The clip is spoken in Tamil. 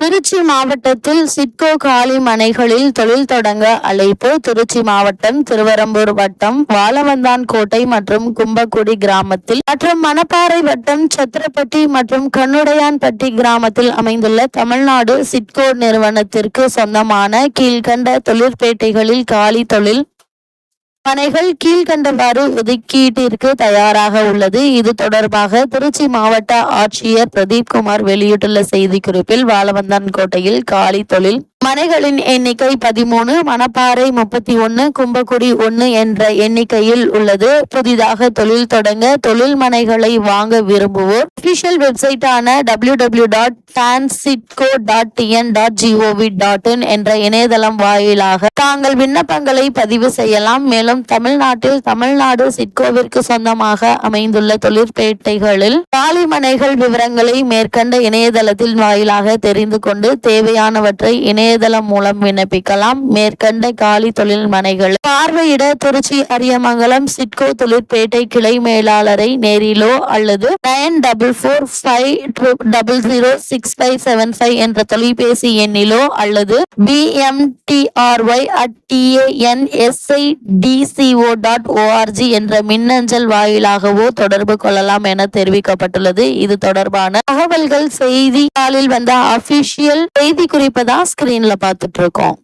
திருச்சி மாவட்டத்தில் சிட்கோ காலி மனைகளில் தொழில் தொடங்க அழைப்பு. திருச்சி மாவட்டம் திருவரம்பூர் வட்டம் வாழவந்தான் கோட்டை மற்றும் கும்பக்குடி கிராமத்தில் மற்றும் மணப்பாறை வட்டம் சத்திரப்பட்டி மற்றும் கண்ணுடையான்பட்டி கிராமத்தில் அமைந்துள்ள தமிழ்நாடு சிட்கோ நிறுவனத்திற்கு சொந்தமான கீழ்கண்ட தொழிற்பேட்டைகளில் காலி தொழில் பனைகள் கீழ்கண்டவாறு ஒதுக்கீட்டிற்கு தயாராக உள்ளது. இது தொடர்பாக திருச்சி மாவட்ட ஆட்சியர் பிரதீப் குமார் வெளியிட்டுள்ள செய்திக்குறிப்பில் வாழவந்தான் கோட்டையில் காலி தொழில் மனைகளின் எண்ணிக்கை பதிமூணு மணப்பாறை முப்பத்தி ஒன்று கும்பக்குடி ஒன்று என்ற எண்ணிக்கையில் உள்ளது. புதிதாக தொழில் தொடங்க தொழில் மனைகளை வாங்க விரும்புவோர் official வெப்சைட்டான W W dot dot TN dot GOV dot in என்ற இணையதளம் வாயிலாக தாங்கள் விண்ணப்பங்களை பதிவு செய்யலாம். மேலும் தமிழ்நாட்டில் தமிழ்நாடு சிட்கோவிற்கு சொந்தமாக அமைந்துள்ள தொழிற்பேட்டைகளில் காலி மனைகள் விவரங்களை மேற்கண்ட இணையதளத்தின் வாயிலாக தெரிந்து கொண்டு தேவையானவற்றை இணைய இணையதளம் மூலம் விண்ணப்பிக்கலாம். மேற்கண்ட காலி தொழில் மனைகள். பார்வையிட திருச்சி அரியமங்கலம் சிட்கோ தொழிற்பேட்டை கிளை மேலாளரை நேரிலோ அல்லது nine double four five double zero six five seven five என்ற தொலைபேசி எண்ணிலோ அல்லது PMTRY at TANSI DCO dot ORG என்ற மின்னஞ்சல் வாயிலாகவோ தொடர்பு கொள்ளலாம் என தெரிவிக்கப்பட்டுள்ளது. இது தொடர்பான தகவல்கள் செய்தி வந்த அபிஷியல் செய்தி குறிப்பதா ஸ்கிரீன் ஸ்கிரீன்ல பார்த்துட்டு இருக்கோம்